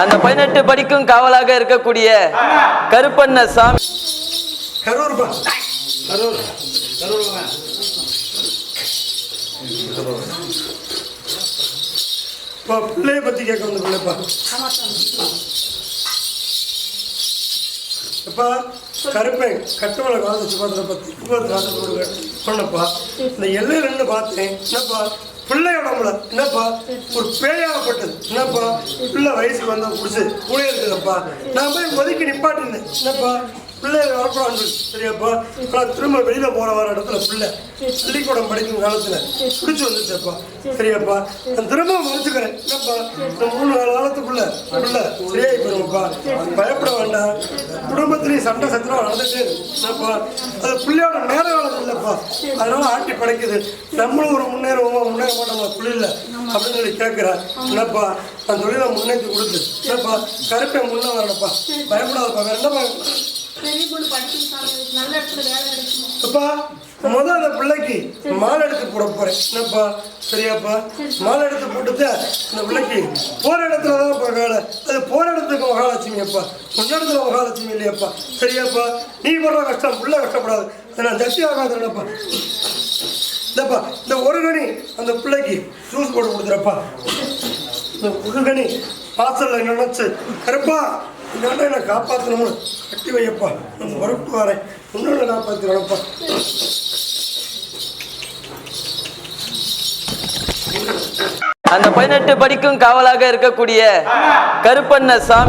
அந்த பதினெட்டு படிக்கும் காவலாக இருக்கக்கூடிய கருப்பண்ண சாமி. கரூர் பா. கரூர். கரூர் பிள்ளைய பத்தி கேட்க வந்து பிள்ளைப்பா அப்பா கருப்பேன் கட்டுமலை காலத்து சுபாத்திர பத்தி சுபாத்திர சொன்னப்பா. இந்த எல்லையில இருந்து பார்த்தேன். என்னப்பா? பிள்ளை உடம்புல என்னப்பா ஒரு பேயாகப்பட்டது என்னப்பா பிள்ளை வயசுக்கு வந்தா புடிச்சு கூட இருக்குதுப்பா நான் போய் ஒதுக்கி நிப்பாட்டினேன். என்னப்பா பிள்ளை வரக்கூடாது சரியாப்பா? நான் திரும்ப வெளியில் போகிற வர இடத்துல பிள்ளை. பள்ளிக்கூடம் படிக்கும் காலத்தில் பிடிச்சி வந்துச்சப்பா சரியாப்பா? நான் திரும்ப மறுத்துக்கிறேன் என்னப்பா? இந்த மூணு நாலு காலத்துக்குள்ள பிள்ளை. சரியாகி போயிருவோம்ப்பா. பயப்பட வேண்டாம். குடும்பத்திலேயே சண்டை சத்திரம் நடந்துட்டே இருக்கு. என்னப்பா? அது பிள்ளையோட நேர காலம் இல்லைப்பா. அதனால ஆட்டி படைக்குது. நம்மளும் ஒரு முன்னேறுவோமா? முன்னேற மாட்டோமா? தொழில அப்படின்னு சொல்லி கேட்குறேன் என்னப்பா? நான் தொழிலை முன்னேற்றி கொடுத்து. என்னப்பா? கருப்பை முன்னே வரணும்ப்பா. பயப்படாதப்பா. வேற என்னப்பா? பெரிய பொண்ணு படிச்சு சாமி நல்ல இடத்துல வேலை கிடைக்கும். அப்பா முதல் அந்த பிள்ளைக்கு மாலை எடுத்து போட போறேன். என்னப்பா சரியாப்பா? மாலை எடுத்து போட்டுட்டு அந்த பிள்ளைக்கு போற இடத்துல தான் வேலை. அது போற இடத்துக்கு மகாலட்சுமி அப்பா முன்னெடுத்துல மகாலட்சுமி இல்லையாப்பா. சரியாப்பா? நீ படுற கஷ்டம் புள்ள கஷ்டப்படாது. நான் ஜட்சி ஆகாதுப்பா இந்தப்பா இந்த ஒரு கனி அந்த பிள்ளைக்கு ஜூஸ் போட்டு கொடுத்துறப்பா. இந்த ஒரு கனி வாசல்ல நினைச்சு கருப்பா இந்த என்னை காப்பாற்றணும்னு கட்டி வையப்பா. நான் புறப்பட்டு வரேன். இன்னொன்று காப்பாற்றிடப்பா அந்த பதினெட்டு படிக்கும் காவலாக இருக்கக்கூடிய கருப்பண்ண சாமி